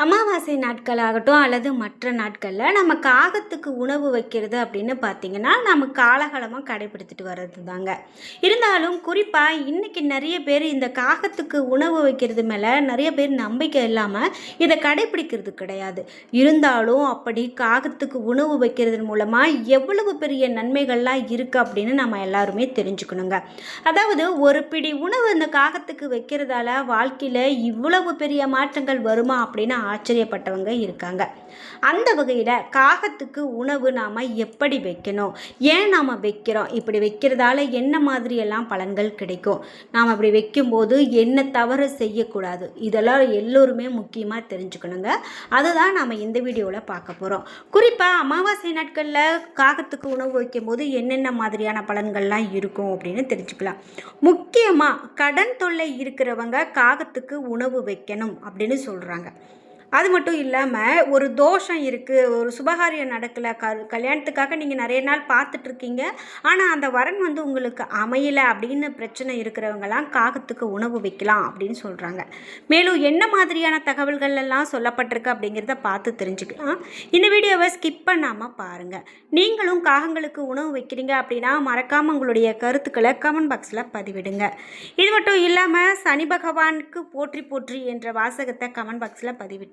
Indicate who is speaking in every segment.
Speaker 1: அமாவாசை நாட்களாகட்டும் அல்லது மற்ற நாட்களில் நம்ம காகத்துக்கு உணவு வைக்கிறது அப்படின்னு பார்த்தீங்கன்னா நம்ம காலகாலமாக கடைபிடித்துட்டு வர்றது தாங்க இருந்தாலும் குறிப்பாக இன்றைக்கி நிறைய பேர் இந்த காகத்துக்கு உணவு வைக்கிறது மேலே நிறைய பேர் நம்பிக்கை இல்லாமல் இதை கடைபிடிக்கிறது கிடையாது. இருந்தாலும் அப்படி காகத்துக்கு உணவு வைக்கிறது மூலமாக எவ்வளவு பெரிய நன்மைகள்லாம் இருக்குது அப்படின்னு நம்ம எல்லாருமே தெரிஞ்சுக்கணுங்க. அதாவது ஒரு பிடி உணவு இந்த காகத்துக்கு வைக்கிறதால வாழ்க்கையில் இவ்வளவு பெரிய மாற்றங்கள் வருமா அப்படின்னு ஆச்சரியப்பட்டவங்க இருக்காங்க. அந்த வகையில் காகத்துக்கு உணவு நாம் எப்படி வைக்கணும்? ஏன் நாம் வைக்கிறோம்? இப்படி வைக்கிறதால என்ன மாதிரியெல்லாம் பலன்கள் கிடைக்கும்? நாம் அப்படி வைக்கும்போது என்ன தவறு செய்யக்கூடாது? இதெல்லாம் எல்லோருமே முக்கியமாக தெரிஞ்சுக்கணுங்க. அதுதான் நாம் இந்த வீடியோவில் பார்க்க போகிறோம் குறிப்பாக அமாவாசை நாட்களில் காகத்துக்கு உணவு வைக்கும்போது என்னென்ன மாதிரியான பலன்கள்லாம் இருக்கும் அப்படின்னு தெரிஞ்சுக்கலாம். முக்கியமாக கடன் தொல்லை இருக்கிறவங்க காகத்துக்கு உணவு வைக்கணும் அப்படின்னு சொல்கிறாங்க அது மட்டும் இல்லாமல் ஒரு தோஷம் இருக்குது ஒரு சுபகாரியம் நடக்கலை க கல்யாணத்துக்காக நீங்கள் நிறைய நாள் பார்த்துட்ருக்கீங்க. ஆனால் அந்த வரன் வந்து உங்களுக்கு அமையலை அப்படின்னு பிரச்சனை இருக்கிறவங்கலாம் காகத்துக்கு உணவு வைக்கலாம் அப்படின்னு சொல்கிறாங்க மேலும் என்ன மாதிரியான தகவல்கள் எல்லாம் சொல்லப்பட்டிருக்கு அப்படிங்கிறத பார்த்து தெரிஞ்சுக்கலாம். இந்த வீடியோவை ஸ்கிப் பண்ணாமல் பாருங்கள் நீங்களும் காகங்களுக்கு உணவு வைக்கிறீங்க அப்படின்னா மறக்காமல் உங்களுடைய கருத்துக்களை கமெண்ட் பாக்ஸில் பதிவிடுங்க. இது மட்டும் இல்லாமல் சனி பகவானுக்கு போற்றி போற்றி என்ற வாசகத்தை கமெண்ட் பாக்ஸில்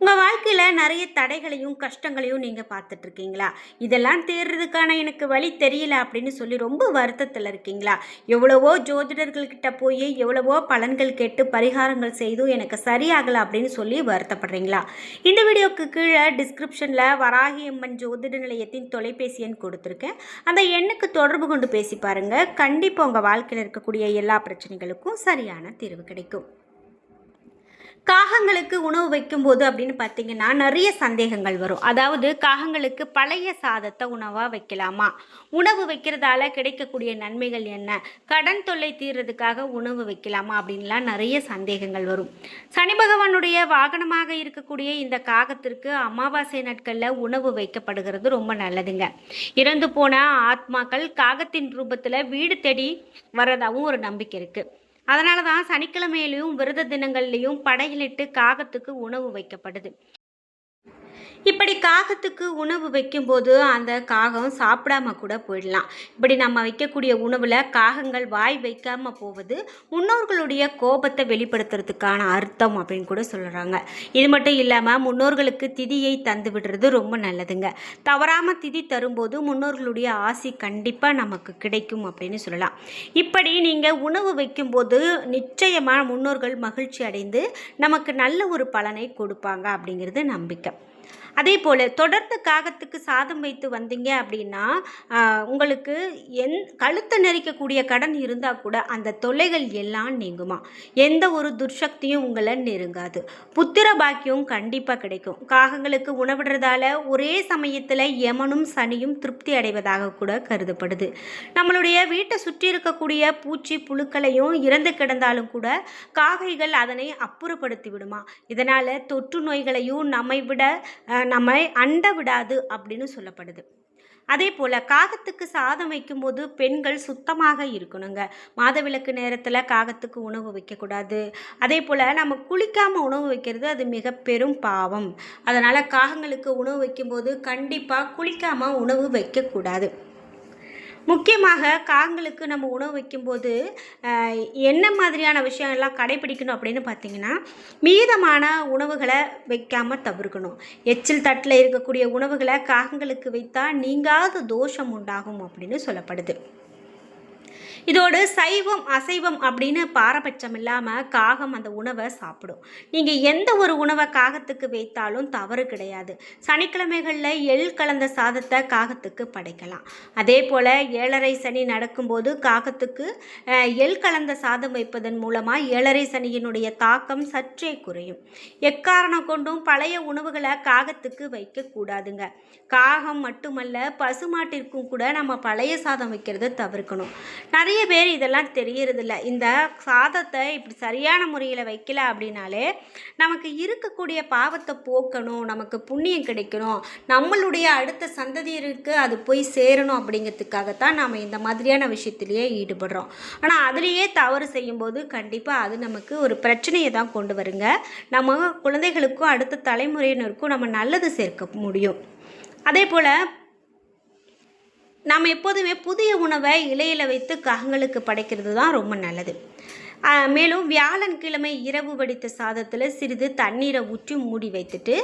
Speaker 1: உங்கள் வாழ்க்கையில் நிறைய தடைகளையும் கஷ்டங்களையும் நீங்கள் பார்த்துட்ருக்கீங்களா? இதெல்லாம் தேர்றதுக்கான எனக்கு வழி தெரியல அப்படின்னு சொல்லி ரொம்ப வருத்தத்தில் இருக்கீங்களா? எவ்வளவோ ஜோதிடர்கள்கிட்ட போய் எவ்வளவோ பலன்கள் கேட்டு பரிகாரங்கள் செய்தும் எனக்கு சரியாகலை அப்படின்னு சொல்லி வருத்தப்படுறீங்களா? இந்த வீடியோக்கு கீழே டிஸ்கிரிப்ஷனில் வராகி அம்மன் ஜோதிட நிலையத்தின் தொலைபேசி எண் கொடுத்துருக்கேன். அந்த எண்ணுக்கு தொடர்பு கொண்டு பேசி பாருங்கள் கண்டிப்பாக உங்கள் வாழ்க்கையில் இருக்கக்கூடிய எல்லா பிரச்சனைகளுக்கும் சரியான தீர்வு கிடைக்கும். காகங்களுக்கு உணவு வைக்கும்போது அப்படின்னு பார்த்தீங்கன்னா நிறைய சந்தேகங்கள் வரும். அதாவது காகங்களுக்கு பழைய சாதத்தை உணவாக வைக்கலாமா? உணவு வைக்கிறதால கிடைக்கக்கூடிய நன்மைகள் என்ன? கடன் தொல்லை தீர்றதுக்காக உணவு வைக்கலாமா? அப்படின்லாம் நிறைய சந்தேகங்கள் வரும். சனி பகவானுடைய வாகனமாக இருக்கக்கூடிய இந்த காகத்திற்கு அமாவாசை நாட்களில் உணவு வைக்கப்படுகிறது ரொம்ப நல்லதுங்க. இறந்து போன ஆத்மாக்கள் காகத்தின் ரூபத்தில் வீடு தேடி வர்றதாகவும் ஒரு நம்பிக்கை இருக்குது அதனால தான் சனிக்கிழமையிலையும் விரத தினங்கள்லையும் படையிலிட்டு காகத்துக்கு உணவு வைக்கப்படுது. இப்படி காகத்துக்கு உணவு வைக்கும்போது அந்த காகம் சாப்பிடாம கூட போயிடலாம். இப்படி நம்ம வைக்கக்கூடிய உணவில் காகங்கள் வாய் வைக்காமல் போவது முன்னோர்களுடைய கோபத்தை வெளிப்படுத்துறதுக்கான அர்த்தம் அப்படின்னு கூட சொல்கிறாங்க இது மட்டும் இல்லாமல் முன்னோர்களுக்கு திதியை தந்து விடுறது ரொம்ப நல்லதுங்க. தவறாமல் திதி தரும்போது முன்னோர்களுடைய ஆசி கண்டிப்பாக நமக்கு கிடைக்கும் அப்படின்னு சொல்லலாம். இப்படி நீங்கள் உணவு வைக்கும்போது நிச்சயமாக முன்னோர்கள் மகிழ்ச்சி அடைந்து நமக்கு நல்ல ஒரு பலனை கொடுப்பாங்க அப்படிங்கிறது நம்பிக்கை. அதே போல் தொடர்ந்து காகத்துக்கு சாதம் வைத்து வந்தீங்க அப்படின்னா உங்களுக்கு எந் கழுத்தை நெரிக்கக்கூடிய கடன் இருந்தால் கூட அந்த தொல்லைகள் எல்லாம் நீங்குமா? எந்த ஒரு துர்சக்தியும் உங்களை நெருங்காது. புத்திர பாக்கியம் கண்டிப்பாக கிடைக்கும். காகங்களுக்கு உணவிடுறதால ஒரே சமயத்தில் யமனும் சனியும் திருப்தி அடைவதாக கூட கருதப்படுது. நம்மளுடைய வீட்டை சுற்றி இருக்கக்கூடிய பூச்சி புழுக்களையும் இறந்து கிடந்தாலும் கூட காகைகள் அதனை அப்புறப்படுத்தி விடுமா? இதனால் தொற்று நோய்களையும் நம்மை விட நம்மை அண்ட விடாது அப்படின்னு சொல்லப்படுது. அதே போல் காகத்துக்கு சாதம் வைக்கும்போது பெண்கள் சுத்தமாக இருக்கணுங்க. மாதவிளக்கு நேரத்தில் காகத்துக்கு உணவு வைக்கக்கூடாது. அதே போல் நம்ம குளிக்காமல் உணவு வைக்கிறது அது மிக பெரும் பாவம். அதனால் காகங்களுக்கு உணவு வைக்கும்போது கண்டிப்பாக குளிக்காமல் உணவு வைக்கக்கூடாது. முக்கியமாக காகங்களுக்கு நம்ம உணவு வைக்கும்போது என்ன மாதிரியான விஷயங்கள்லாம் கடைபிடிக்கணும் அப்படின்னு பார்த்தீங்கன்னா மீதமான உணவுகளை வைக்காமல் தவிர்க்கணும். எச்சில் தட்டில் இருக்கக்கூடிய உணவுகளை காகங்களுக்கு வைத்தால் நீங்காத தோஷம் உண்டாகும் அப்படின்னு சொல்லப்படுது. இதோடு சைவம் அசைவம் அப்படின்னு பாரபட்சம் இல்லாமல் காகம் அந்த உணவை சாப்பிடும். நீங்கள் எந்த ஒரு உணவை காகத்துக்கு வைத்தாலும் தவறு கிடையாது. சனிக்கிழமைகளில் எள் கலந்த சாதத்தை காகத்துக்கு படைக்கலாம். அதே போல் ஏழரை சனி நடக்கும்போது காகத்துக்கு எள் கலந்த சாதம் வைப்பதன் மூலமாக ஏழரை சனியினுடைய தாக்கம் சற்றே குறையும். எக்காரணம் கொண்டும் பழைய உணவுகளை காகத்துக்கு வைக்கக்கூடாதுங்க காகம் மட்டுமல்ல பசுமாட்டிற்கும் கூட நம்ம பழைய சாதம் வைக்கிறத தவிர்க்கணும். நிறைய நிறைய பேர் இதெல்லாம் தெரியறதில்ல. இந்த சாதத்தை இப்படி சரியான முறையில் வைக்கல அப்படின்னாலே நமக்கு இருக்கக்கூடிய பாவத்தை போக்கணும் நமக்கு புண்ணியம் கிடைக்கணும் நம்மளுடைய அடுத்த சந்ததியருக்கு அது போய் சேரணும் அப்படிங்கிறதுக்காகத்தான் நாம் இந்த மாதிரியான விஷயத்திலேயே ஈடுபடுறோம். ஆனால் அதுலேயே தவறு செய்யும்போது கண்டிப்பாக அது நமக்கு ஒரு பிரச்சனையை தான் கொண்டு வருங்க. நம்ம குழந்தைகளுக்கும் அடுத்த தலைமுறையினருக்கும் நம்ம நல்லது சேர்க்க முடியும். அதே போல் நாம் எப்போதுமே புதிய உணவை இலையில் வைத்து காகங்களுக்கு படைக்கிறது தான் ரொம்ப நல்லது. மேலும் வியாழன்கிழமை இரவு வடித்த சாதத்தில் சிறிது தண்ணீரை ஊற்றி மூடி வைத்துட்டு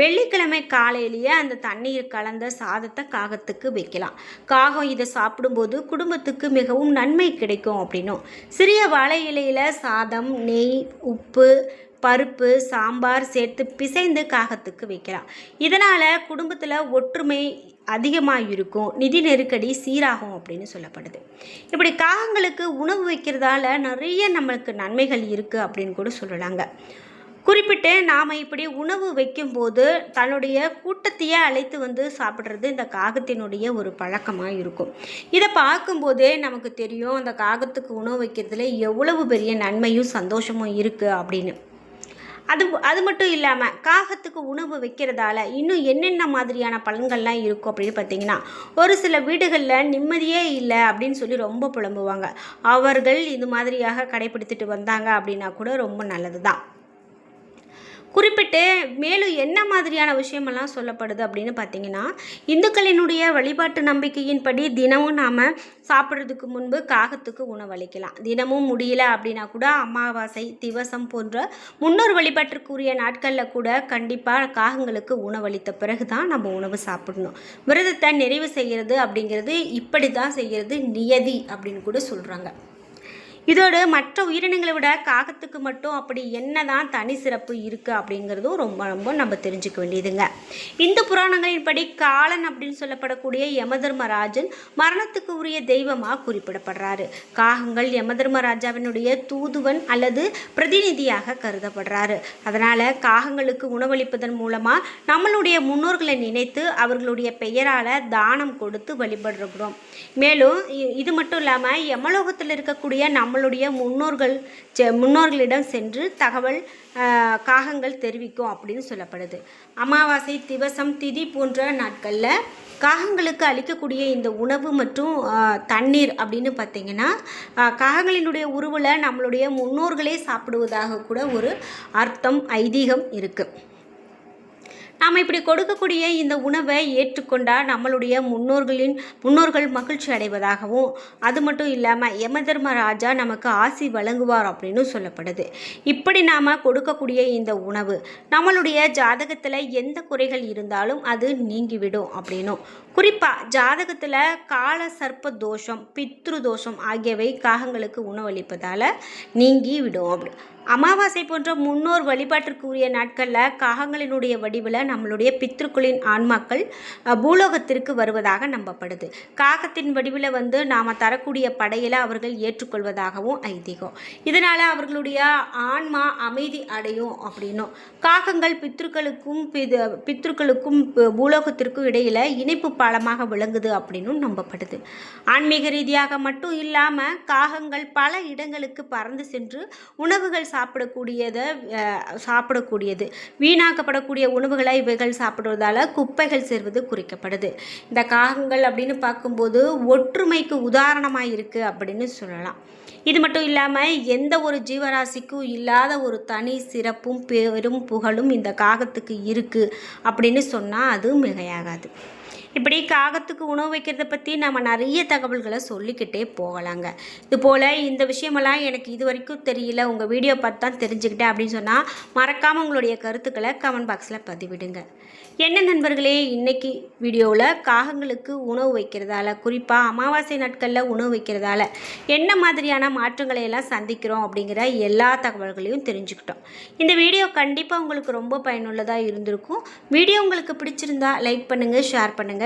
Speaker 1: வெள்ளிக்கிழமை காலையிலேயே அந்த தண்ணீர் கலந்த சாதத்தை காகத்துக்கு வைக்கலாம். காகம் இதை சாப்பிடும்போது குடும்பத்துக்கு மிகவும் நன்மை கிடைக்கும் அப்படின்னும். சிறிய வாழை இலையில் சாதம் நெய் உப்பு பருப்பு சாம்பார் சேர்த்து பிசைந்து காகத்துக்கு வைக்கலாம். இதனால் குடும்பத்தில் ஒற்றுமை அதிகமாக இருக்கும் நிதி நெருக்கடி சீராகும் அப்படின்னு சொல்லப்படுது. இப்படி காகங்களுக்கு உணவு வைக்கிறதால நிறைய நம்மளுக்கு நன்மைகள் இருக்குது அப்படின்னு கூட சொல்லலாங்க. குறிப்பிட்டு நாம் இப்படி உணவு வைக்கும்போது தன்னுடைய கூட்டத்தையே அழைத்து வந்து சாப்பிட்றது இந்த காகத்தினுடைய ஒரு பழக்கமாக இருக்கும் இதை பார்க்கும்போதே நமக்கு தெரியும் அந்த காகத்துக்கு உணவு வைக்கிறதுல எவ்வளவு பெரிய நன்மையும் சந்தோஷமும் இருக்குது அப்படின்னு. அது அது மட்டும் இல்லாமல் காகத்துக்கு உணவு வைக்கிறதால இன்னும் என்னென்ன மாதிரியான பலன்கள்லாம் இருக்கும் அப்படின்னு பார்த்தீங்கன்னா ஒரு சில வீடுகளில் நிம்மதியே இல்லை அப்படின்னு சொல்லி ரொம்ப புலம்புவாங்க. அவர்கள் இது மாதிரியாக கடைபிடித்துட்டு வந்தாங்க அப்படின்னா கூட ரொம்ப நல்லது தான் குறிப்பிட்டு மேலும் என்ன மாதிரியான விஷயமெல்லாம் சொல்லப்படுது அப்படின்னு பார்த்தீங்கன்னா இந்துக்களினுடைய வழிபாட்டு நம்பிக்கையின்படி தினமும் நாம் சாப்பிட்றதுக்கு முன்பு காகத்துக்கு உணவளிக்கலாம் தினமும் முடியல அப்படின்னா கூட அமாவாசை திவசம் போன்ற முன்னோர் வழிபாட்டிற்குரிய நாட்களில் கூட கண்டிப்பாக காகங்களுக்கு உணவளித்த பிறகு தான் நம்ம உணவு சாப்பிடணும். விரதத்தை நிறைவு செய்கிறது அப்படிங்கிறது இப்படி தான் செய்கிறது நியதி அப்படின்னு கூட சொல்கிறாங்க இதோடு மற்ற உயிரினங்களை விட காகத்துக்கு மட்டும் அப்படி என்னதான் தனி சிறப்பு இருக்குது அப்படிங்கிறதும் ரொம்ப ரொம்ப நம்ம தெரிஞ்சுக்க வேண்டியதுங்க. இந்து புராணங்களின்படி காலன் அப்படின்னு சொல்லப்படக்கூடிய யமதர்மராஜன் மரணத்துக்கு உரிய தெய்வமாக குறிப்பிடப்படுறாரு. காகங்கள் யமதர்மராஜாவினுடைய தூதுவன் அல்லது பிரதிநிதியாக கருதப்படுறாரு. அதனால் காகங்களுக்கு உணவளிப்பதன் மூலமாக நம்மளுடைய முன்னோர்களை நினைத்து அவர்களுடைய பெயரால் தானம் கொடுத்து வழிபடுறோம். மேலும் இ- இது மட்டும் இல்லாமல் யமலோகத்தில் இருக்கக்கூடிய நம்மளுடைய முன்னோர்கள் செ- முன்னோர்களிடம் சென்று தகவல் காகங்கள் தெரிவிக்கும் அப்படின்னு சொல்லப்படுது. அமாவாசை திவசம் திதி போன்ற நாட்களில் காகங்களுக்கு அளிக்கக்கூடிய இந்த உணவு மற்றும் தண்ணீர் அப்படின்னு பார்த்தீங்கன்னா காகங்களினுடைய உருவில் நம்மளுடைய முன்னோர்களே சாப்பிடுவதாக கூட ஒரு அர்த்தம் ஐதீகம் இருக்குது நாம் இப்படி கொடுக்கக்கூடிய இந்த உணவை ஏற்றுக்கொண்டால் நம்மளுடைய முன்னோர்களின் முன்னோர்கள் மகிழ்ச்சி அடைவதாகவும் அது மட்டும் இல்லாமல் யமதர்மராஜா நமக்கு ஆசி வழங்குவார் அப்படின்னு சொல்லப்படுது. இப்படி நாம் கொடுக்கக்கூடிய இந்த உணவு நம்மளுடைய ஜாதகத்தில் எந்த குறைகள் இருந்தாலும் அது நீங்கிவிடும் அப்படின்னும். குறிப்பாக ஜாதகத்தில் கால சர்ப்ப தோஷம் பித்ரு தோஷம் ஆகியவை காகங்களுக்கு உணவளிப்பதால் நீங்கி விடும் அப்படி. அமாவாசை போன்ற முன்னோர் வழிபாட்டிற்குரிய நாட்களில் காகங்களினுடைய வடிவில் நம்மளுடைய பித்ருக்களின் ஆன்மாக்கள் பூலோகத்திற்கு வருவதாக நம்பப்படுது. காகத்தின் வடிவில் வந்து நாம் தரக்கூடிய படையில் அவர்கள் ஏற்றுக்கொள்வதாகவும் ஐதீகம். இதனால் அவர்களுடைய ஆன்மா அமைதி அடையும் அப்படின்னும். காகங்கள் பித்ருக்களுக்கும் பிது- பித்ருக்களுக்கும் பூலோகத்திற்கும் இடையில் இணைப்பு பாலமாக விளங்குது அப்படின்னும் நம்பப்படுது. ஆன்மீக ரீதியாக மட்டும் இல்லாமல் காகங்கள் பல இடங்களுக்கு பறந்து சென்று உணவுகள் சாப்பிடக்கூடியதை சாப்பிடக்கூடியது. வீணாக்கப்படக்கூடிய உணவுகளை இவைகள் சாப்பிடுவதால் குப்பைகள் சேர்வது குறிக்கப்படுது. இந்த காகங்கள் அப்படின்னு பார்க்கும்போது ஒற்றுமைக்கு உதாரணமாக இருக்குது அப்படின்னு சொல்லலாம். இது மட்டும் இல்லாமல் எந்த ஒரு ஜீவராசிக்கும் இல்லாத ஒரு தனி சிறப்பும் பெரும் புகழும் இந்த காகத்துக்கு இருக்குது அப்படின்னு சொன்னால் அது மிகையாகாது. இப்படி காகத்துக்கு உணவு வைக்கிறத பற்றி நம்ம நிறைய தகவல்களை சொல்லிக்கிட்டே போகலாங்க. இது போல் இந்த விஷயமெல்லாம் எனக்கு இது வரைக்கும் தெரியல. உங்கள் வீடியோ பார்த்து தான் தெரிஞ்சுக்கிட்டேன் அப்படின்னு சொன்னால் மறக்காமல் உங்களுடைய கருத்துக்களை கமெண்ட் பாக்ஸில் பதிவிடுங்க. என்ன நண்பர்களே இன்றைக்கி வீடியோவில் காகங்களுக்கு உணவு வைக்கிறதால குறிப்பாக அமாவாசை நாட்களில் உணவு வைக்கிறதால என்ன மாதிரியான மாற்றங்களை எல்லாம் சந்திக்கிறோம் அப்படிங்கிற எல்லா தகவல்களையும் தெரிஞ்சுக்கிட்டோம். இந்த வீடியோ கண்டிப்பாக உங்களுக்கு ரொம்ப பயனுள்ளதாக இருந்திருக்கும். வீடியோ உங்களுக்கு பிடிச்சிருந்தா லைக் பண்ணுங்கள் ஷேர் பண்ணுங்கள்